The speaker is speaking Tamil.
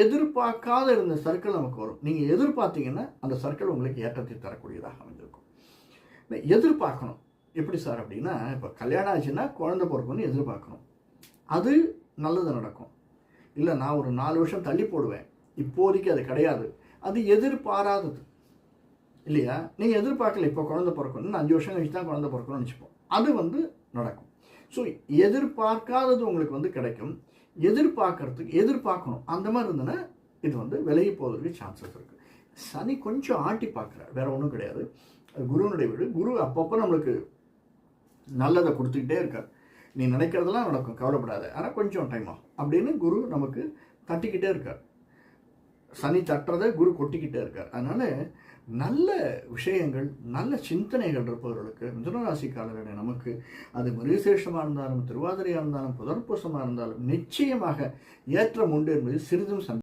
எதிர்பார்க்காத இருந்த சர்க்கிள் நமக்கு வரும். நீங்கள் எதிர்பார்த்தீங்கன்னா அந்த சர்க்கிள் உங்களுக்கு ஏற்றத்தை தரக்கூடியதாக அமைஞ்சிருக்கும். எதிர்பார்க்கணும். எப்படி சார் அப்படின்னா இப்போ கல்யாணம் ஆச்சுன்னா குழந்தை பிறக்கணும்னு எதிர்பார்க்கணும். அது நல்லது நடக்கும். இல்லை நான் ஒரு நாலு வருஷம் தள்ளி போடுவேன். இப்போதைக்கு அது கிடையாது. அது எதிர்பாராதது. இல்லையா? நீங்கள் எதிர்பார்க்கல இப்போ குழந்தை பிறக்கணும்னு அஞ்சு வருஷம் கழிச்சு தான் குழந்தை பிறக்கணும்னு வச்சுப்போம். அது வந்து நடக்கும். ஸோ எதிர்பார்க்காதது உங்களுக்கு வந்து கிடைக்கும். எதிர்பார்க்கறதுக்கு எதிர்பார்க்கணும். அந்த மாதிரி இருந்ததுன்னா இது வந்து விலகி போவதற்கு சான்சஸ் இருக்குது சனி கொஞ்சம் ஆட்டி பார்க்குறார். வேற ஒன்றும் கிடையாது. குருவனுடைய வீடு. குரு அப்பப்போ நம்மளுக்கு நல்லதை கொடுத்துக்கிட்டே இருக்கார். நீ நினைக்கிறதெல்லாம் நடக்கும். கவலைப்படாத. ஆனால் கொஞ்சம் டைம் ஆகும். அப்படின்னு குரு நமக்கு தட்டிக்கிட்டே இருக்கார். சனி தட்டுறதை குரு கொட்டிக்கிட்டே இருக்கார். அதனால் நல்ல விஷயங்கள் நல்ல சிந்தனைகள் இருப்பவர்களுக்கு மிதுனராசிக்காரர்களே நமக்கு அது மிருகசேஷமாக இருந்தாலும் திருவாதிரையாக இருந்தாலும் புதற்பூசமாக இருந்தாலும் நிச்சயமாக ஏற்றம் உண்டு என்பது சிறிதும் சந்தை